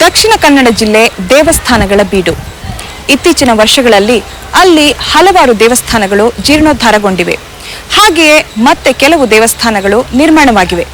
ದಕ್ಷಿಣ ಕನ್ನಡ ಜಿಲ್ಲೆ ದೇವಸ್ಥಾನಗಳ ಬೀಡು. ಇತ್ತೀಚಿನ ವರ್ಷಗಳಲ್ಲಿ ಅಲ್ಲಿ ಹಲವಾರು ದೇವಸ್ಥಾನಗಳು ಜೀರ್ಣೋದ್ಧಾರಗೊಂಡಿವೆ. ಹಾಗೆಯೇ ಮತ್ತೆ ಕೆಲವು ದೇವಸ್ಥಾನಗಳು ನಿರ್ಮಾಣವಾಗಿವೆ.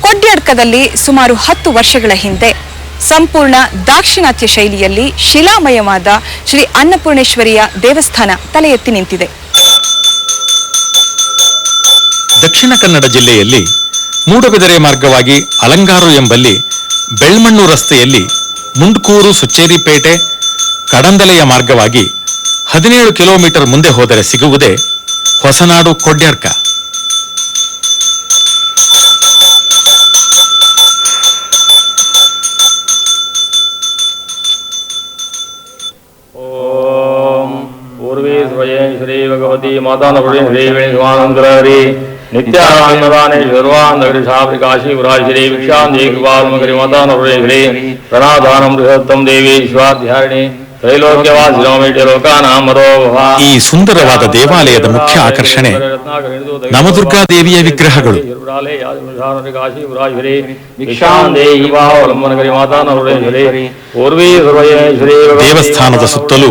ಕೊಡ್ಯಡ್ಕದಲ್ಲಿ ಸುಮಾರು ಹತ್ತು ವರ್ಷಗಳ ಹಿಂದೆ ಸಂಪೂರ್ಣ ದಾಕ್ಷಿಣಾತ್ಯ ಶೈಲಿಯಲ್ಲಿ ಶಿಲಾಮಯವಾದ ಶ್ರೀ ಅನ್ನಪೂರ್ಣೇಶ್ವರಿಯ ದೇವಸ್ಥಾನ ತಲೆ ಎತ್ತಿ ನಿಂತಿದೆ. ದಕ್ಷಿಣ ಕನ್ನಡ ಜಿಲ್ಲೆಯಲ್ಲಿ ಮೂಡಬಿದರೆ ಮಾರ್ಗವಾಗಿ ಅಲಂಗಾರು ಎಂಬಲ್ಲಿ ಬೆಳ್ಮಣ್ಣು ರಸ್ತೆಯಲ್ಲಿ ಮುಂಡ್ಕೂರು ಸುಚ್ಚೇರಿಪೇಟೆ ಕಡಂದಲೆಯ ಮಾರ್ಗವಾಗಿ ಹದಿನೇಳು ಕಿಲೋಮೀಟರ್ ಮುಂದೆ ಹೋದರೆ ಸಿಗುವುದೇ ಹೊಸನಾಡು ಕೊಡ್ಯರ್ಕ. ಓಂ ಶ್ರೀ ಭಗವತಿ ಮಾತಾನಪುರಿ ಕೃಪಾಲ್ಮಗರಿ ಮಾತಾನಪುರಿ ಶ್ರೀ ಪ್ರಣಾಧಾನಂ ಬೃಹತ್ತಂ ದೇವಿ ಸ್ವಾಧ್ಯಾರಿಣಿ ತ್ರೈಲೋಕ್ಯವಾಸಿನೋಮೇಟಿ ಲೋಕಾನಾಂ ಮರೋಭವ ಈ ಸುಂದರವಾದ ದೇವಾಲಯದ ಮುಖ್ಯ ಆಕರ್ಷಣೆ ನವದುರ್ಗಾ ದೇವಿಯ ವಿಗ್ರಹಗಳು. ದೇವಸ್ಥಾನದ ಸುತ್ತಲೂ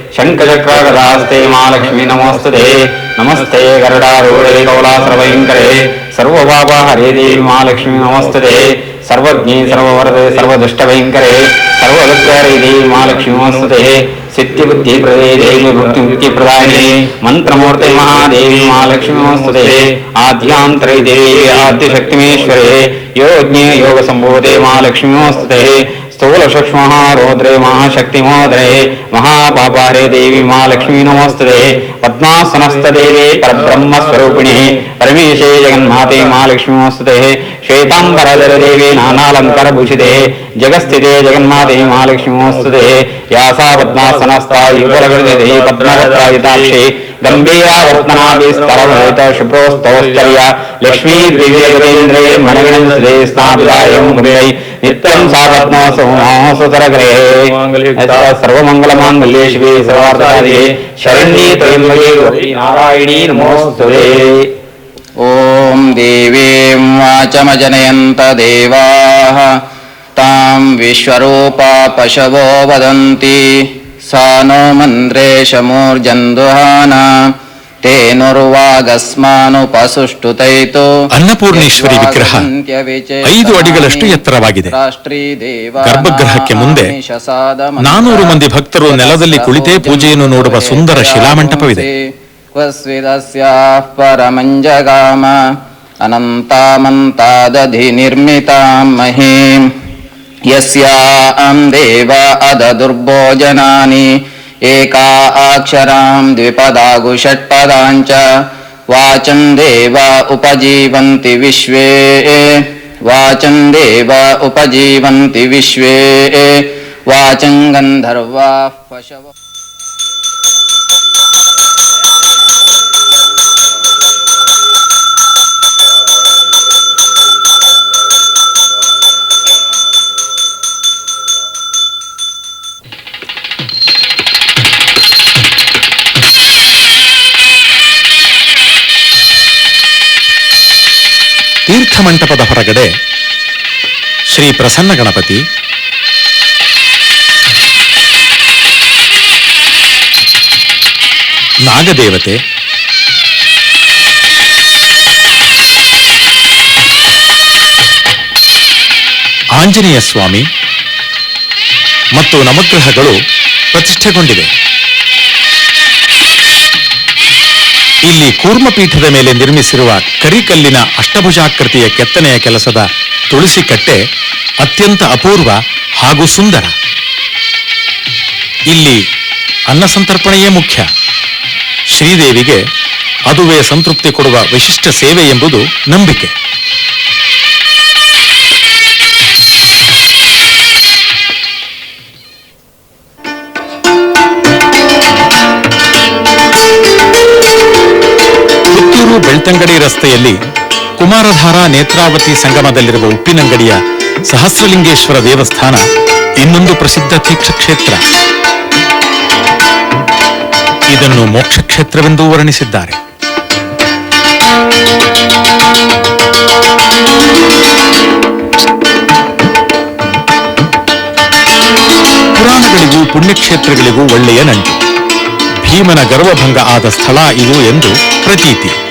శంఖచక్రాగదాస్తే మహాలక్ష్మి నమోస్తుదే నమస్తే గరుడారూఢే కౌలాసర్వైంకరే సర్వపాప హరే దేవి మహాలక్ష్మి నమోస్తుదే సర్వజ్ఞే సర్వవరదే సర్వదుష్టభయంకరే సర్వదుఃఖహరే దేవి మహాలక్ష్మి నమోస్తుదే సిద్ధిబుద్ధి ప్రదే దేవి భక్తి ముక్తి ప్రదాయిని మంత్రమూర్తి మహాదేవి మహాలక్ష్మి నమోస్తుతే ఆద్యాంతరే దేవి ఆద్యశక్తిమేశ్వరే యోజ్ఞే యోగ సంభూతే మహాలక్ష్మి నమోస్తుతే स्थूल सूक्ष्म रौद्रे महाशक्ति महाशक्तिमोदरे, महापापारे देवी महालक्ष्मी नमस्ते पद्मासनस्तदेवे परब्रह्मस्वरूपिणि, परमेशे जगन्माते महालक्ष्मी नमस्ते श्वेतांबरधर देवे नानालंकर भूषिते जगस्थिते जगन्माते महालक्ष्मी नमस्ते या सा पद्मासनस्था युगलकृते पद्मवत्रायुताक्षे गम्भीरावर्तनाभिस्तरभूत लक्ष्मी लक्ष्मीद्विवेन्द्रे मणगणस्थिते स्नापितायं मुदै నిత్యం సారత్న సుతరగ్రే సర్వమంగళమాంగళ్యే శివే సర్వార్థాది శరణ్యే త్రయంబకే గౌరీ నారాయణీ నమోస్తుతే ఓం దేవీం వాచమజనయంత దేవాః తాం విశ్వరూపా పశవో వదంతి सा नो ಅನ್ನಪೂರ್ಣೇಶ್ವರಿ ವಿಗ್ರಹ ಐದು ಅಡಿಗಳಷ್ಟು ಎತ್ತರವಾಗಿದೆ. ಗರ್ಭಗೃಹಕ್ಕೆ ಮುಂದೆ ನಾನೂರು ಮಂದಿ ಭಕ್ತರು ನೆಲದಲ್ಲಿ ಕುಳಿತೇ ಪೂಜೆಯನ್ನು ನೋಡುವ ಸುಂದರ ಶಿಲಾಮಂಟಪವಿದೆ. ಪರಮಂಜಗಾಮ ಅನಂತಾಮಂತಾದಧಿ ನಿರ್ಮಿತಾಂ ಮಹೀಂ ಯಸ್ಯಾಂ ದೇವ ಅದದುರ್ಭೋಜನಾನಿ ಏಕಾ एका अक्षरां द्विपदागु षट्पदाञ्च वाचं देव उपजीवन्ति विश्वे। वाचं देव उपजीवन्ति विश्वे। वाचं गन्धर्वाः पशवः। ಮಂಟಪದ ಹೊರಗಡೆ ಶ್ರೀ ಪ್ರಸನ್ನ ಗಣಪತಿ. ನಾಗದೇವತೆ. ಆಂಜನೇಯ ಸ್ವಾಮಿ. ಮತ್ತು ನವಗ್ರಹಗಳು ಪ್ರತಿಷ್ಠೆಗೊಂಡಿವೆ. ಇಲ್ಲಿ ಕೂರ್ಮಪೀಠದ ಮೇಲೆ ನಿರ್ಮಿಸಿರುವ ಕರಿಕಲ್ಲಿನ ಅಷ್ಟಭುಜಾಕೃತಿಯ ಕೆತ್ತನೆಯ ಕೆಲಸದ ತುಳಸಿ ಕಟ್ಟೆ ಅತ್ಯಂತ ಅಪೂರ್ವ ಹಾಗೂ ಸುಂದರ. ಇಲ್ಲಿ ಅನ್ನ ಸಂತರ್ಪಣೆಯೇ ಮುಖ್ಯ. ಶ್ರೀದೇವಿಗೆ ಅದುವೇ ಸಂತೃಪ್ತಿ ಕೊಡುವ ವಿಶಿಷ್ಟ ಸೇವೆ ಎಂಬುದು ನಂಬಿಕೆ. ರಸ್ತೆಯಲ್ಲಿ ಕುಮಾರಧಾರ ನೇತ್ರಾವತಿ ಸಂಗಮದಲ್ಲಿರುವ ಉಪ್ಪಿನಂಗಡಿಯ ಸಹಸ್ರಲಿಂಗೇಶ್ವರ ದೇವಸ್ಥಾನ ಇನ್ನೊಂದು ಪ್ರಸಿದ್ಧ ತೀರ್ಥಕ್ಷೇತ್ರ. ಇದನ್ನು ಮೋಕ್ಷ ಕ್ಷೇತ್ರವೆಂದೂ ವರ್ಣಿಸಿದ್ದಾರೆ. ಪುರಾಣಗಳಿಗೂ ಪುಣ್ಯಕ್ಷೇತ್ರಗಳಿಗೂ ಒಳ್ಳೆಯ ನಂಟು. ಭೀಮನ ಗರ್ವಭಂಗ ಆದ ಸ್ಥಳ ಇದು ಎಂದು ಪ್ರತೀತಿ.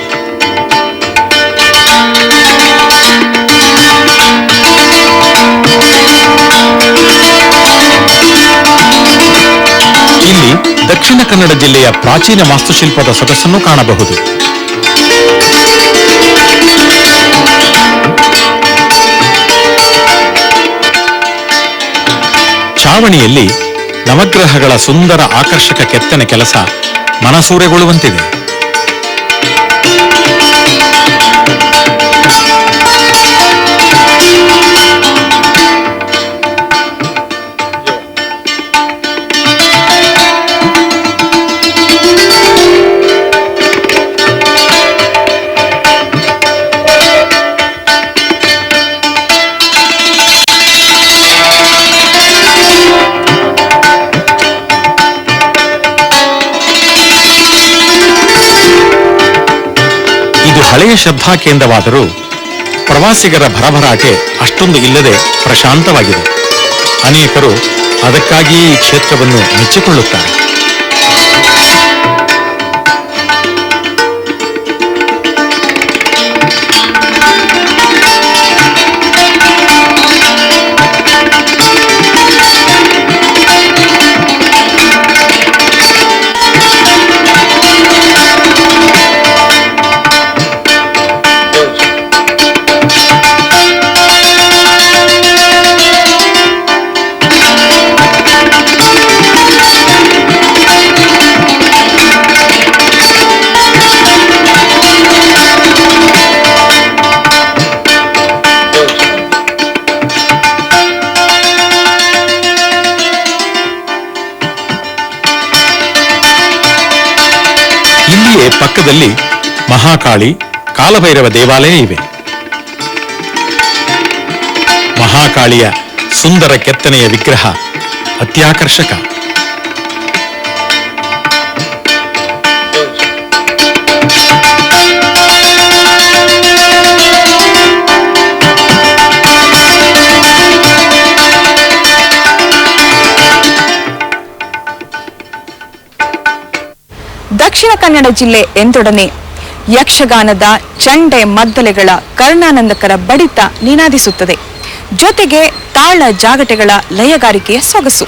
ಇಲ್ಲಿ ದಕ್ಷಿಣ ಕನ್ನಡ ಜಿಲ್ಲೆಯ ಪ್ರಾಚೀನ ವಾಸ್ತುಶಿಲ್ಪದ ಸೊಗಸನ್ನು ಕಾಣಬಹುದು. ಚಾವಣಿಯಲ್ಲಿ ನವಗ್ರಹಗಳ ಸುಂದರ ಆಕರ್ಷಕ ಕೆತ್ತನೆ ಕೆಲಸ ಮನಸೂರೆಗೊಳ್ಳುವಂತಿದೆ. ಹಳೆಯ ಶ್ರದ್ಧಾ ಕೇಂದ್ರವಾದರೂ ಪ್ರವಾಸಿಗರ ಭರಭರಾಟೆ ಅಷ್ಟೊಂದು ಇಲ್ಲದೆ ಪ್ರಶಾಂತವಾಗಿದೆ. ಅನೇಕರು ಅದಕ್ಕಾಗಿಯೇ ಈ ಕ್ಷೇತ್ರವನ್ನು ಮೆಚ್ಚಿಕೊಳ್ಳುತ್ತಾರೆ. ಪಕ್ಕದಲ್ಲಿ ಮಹಾಕಾಳಿ ಕಾಲಭೈರವ ದೇವಾಲಯ ಇವೆ. ಮಹಾಕಾಳಿಯ ಸುಂದರ ಕೆತ್ತನೆಯ ವಿಗ್ರಹ ಅತ್ಯಾಕರ್ಷಕ. ದಕ್ಷಿಣ ಕನ್ನಡ ಜಿಲ್ಲೆ ಎಂದೊಡನೆ ಯಕ್ಷಗಾನದ ಚಂಡೆ ಮದ್ದಲೆಗಳ ಕರ್ಣಾನಂದಕರ ಬಡಿತ ನಿನಾದಿಸುತ್ತದೆ. ಜೊತೆಗೆ ತಾಳ ಜಾಗಟೆಗಳ ಲಯಗಾರಿಕೆಯ ಸೊಗಸು.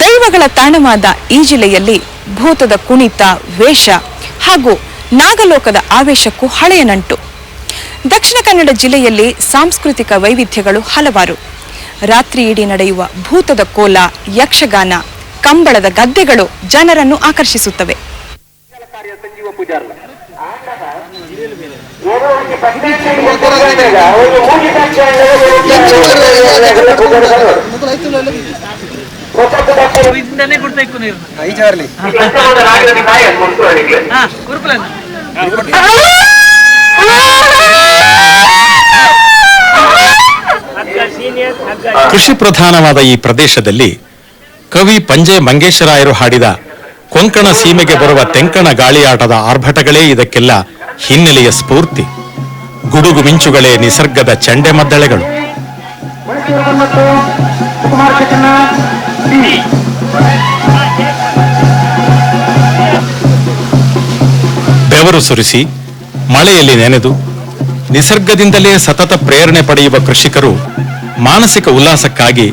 ದೈವಗಳ ತಾಣವಾದ ಈ ಜಿಲ್ಲೆಯಲ್ಲಿ ಭೂತದ ಕುಣಿತ, ವೇಷ ಹಾಗೂ ನಾಗಲೋಕದ ಆವೇಶಕ್ಕೂ ಹಳೆಯ ನಂಟು. ದಕ್ಷಿಣ ಕನ್ನಡ ಜಿಲ್ಲೆಯಲ್ಲಿ ಸಾಂಸ್ಕೃತಿಕ ವೈವಿಧ್ಯಗಳು ಹಲವಾರು. ರಾತ್ರಿ ಇಡೀ ನಡೆಯುವ ಭೂತದ ಕೋಲ, ಯಕ್ಷಗಾನ, ಕಂಬಳದ ಗದ್ದೆಗಳು ಜನರನ್ನು ಆಕರ್ಷಿಸುತ್ತವೆ. ಇಂದನೇ ಕೊಡ್ತಾ ಇಕ್ಕು ನೀರು. ಐಚಾರ್ಲಿ. ಹಾ. ಕುರುಕುಲ ಕೃಷಿ ಪ್ರಧಾನವಾದ ಈ ಪ್ರದೇಶದಲ್ಲಿ ಕವಿ ಪಂಜೆ ಮಂಗೇಶರಾಯರು ಹಾಡಿದ ಕೊಂಕಣ ಸೀಮೆಗೆ ಬರುವ ತೆಂಕಣ ಗಾಳಿಯಾಟದ ಆರ್ಭಟಗಳೇ ಇದಕ್ಕೆಲ್ಲ ಹಿನ್ನೆಲೆಯ ಸ್ಫೂರ್ತಿ. ಗುಡುಗು ಮಿಂಚುಗಳೇ ನಿಸರ್ಗದ ಚಂಡೆ ಮದ್ದಳೆಗಳು. ಬೆವರು ಸುರಿಸಿ, ಮಳೆಯಲ್ಲಿ ನೆನೆದು, ನಿಸರ್ಗದಿಂದಲೇ ಸತತ ಪ್ರೇರಣೆ ಪಡೆಯುವ ಕೃಷಿಕರು ಮಾನಸಿಕ ಉಲ್ಲಾಸಕ್ಕಾಗಿ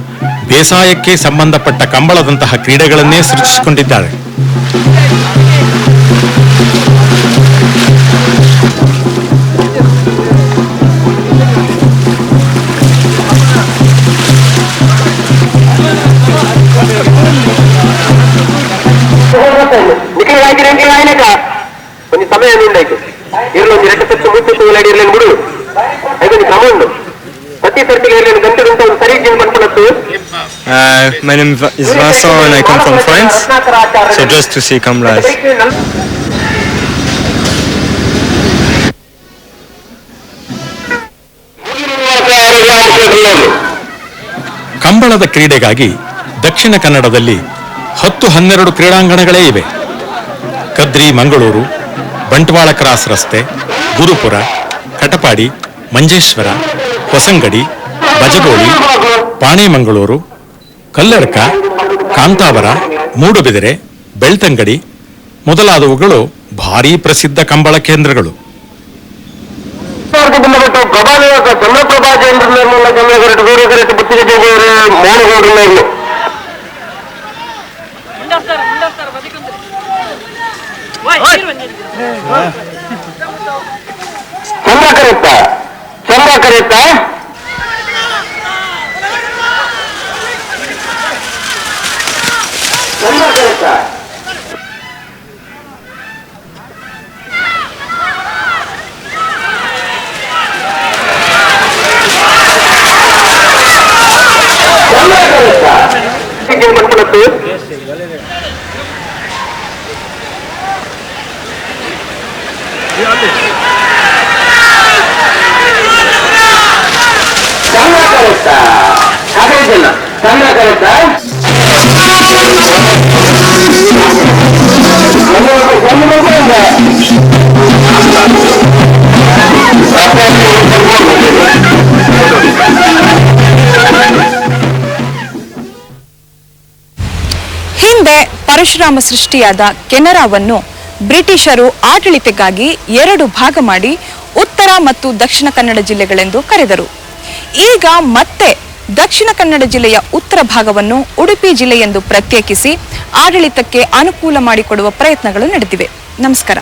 ಬೇಸಾಯಕ್ಕೆ ಸಂಬಂಧಪಟ್ಟ ಕಂಬಳದಂತಹ ಕ್ರೀಡೆಗಳನ್ನೇ ಸೃಷ್ಟಿಸಿಕೊಂಡಿದ್ದಾರೆ. ಸಮಯ ಇರಲಿ ಎರಡು ಸೆಕ್ಷನ್ ಮುಚ್ಚುತ್ತಲೇ ಇರಲಿ ಬಿಡು ಅದನ್ನು ಕ್ರಮ ಉಂಟು Uh, my name is Vincent and I come from France. So just to see come ಕಂಬಳದ ಕ್ರೀಡೆಗಾಗಿ ದಕ್ಷಿಣ ಕನ್ನಡದಲ್ಲಿ ಹತ್ತು ಹನ್ನೆರಡು ಕ್ರೀಡಾಂಗಣಗಳೇ ಇವೆ. ಕದ್ರಿ ಮಂಗಳೂರು ಬಂಟ್ವಾಳ ಕ್ರಾಸ್ ರಸ್ತೆ ಗುರುಪುರ ಕಟಪಾಡಿ ಮಂಜೇಶ್ವರ ಹೊಸಂಗಡಿ ಬಜಗೋಳಿ ಪಾಣೆಮಂಗಳೂರು ಕಲ್ಲಡ್ಕ ಕಾಂತಾವರ ಮೂಡುಬಿದಿರೆ ಬೆಳ್ತಂಗಡಿ ಮೊದಲಾದವುಗಳು ಭಾರೀ ಪ್ರಸಿದ್ಧ ಕಂಬಳ ಕೇಂದ್ರಗಳು. ಬಂದ್ಬಿಟ್ಟು क्या करे तय ಪರಶುರಾಮ ಸೃಷ್ಟಿಯಾದ ಕೆನರಾವನ್ನು ಬ್ರಿಟಿಷರು ಆಡಳಿತಕ್ಕಾಗಿ ಎರಡು ಭಾಗ ಮಾಡಿ ಉತ್ತರ ಮತ್ತು ದಕ್ಷಿಣ ಕನ್ನಡ ಜಿಲ್ಲೆಗಳೆಂದು ಕರೆದರು. ಈಗ ಮತ್ತೆ ದಕ್ಷಿಣ ಕನ್ನಡ ಜಿಲ್ಲೆಯ ಉತ್ತರ ಭಾಗವನ್ನು ಉಡುಪಿ ಜಿಲ್ಲೆ ಎಂದು ಪ್ರತ್ಯೇಕಿಸಿ ಆಡಳಿತಕ್ಕೆ ಅನುಕೂಲ ಮಾಡಿಕೊಡುವ ಪ್ರಯತ್ನಗಳು ನಡೆದಿವೆ. ನಮಸ್ಕಾರ.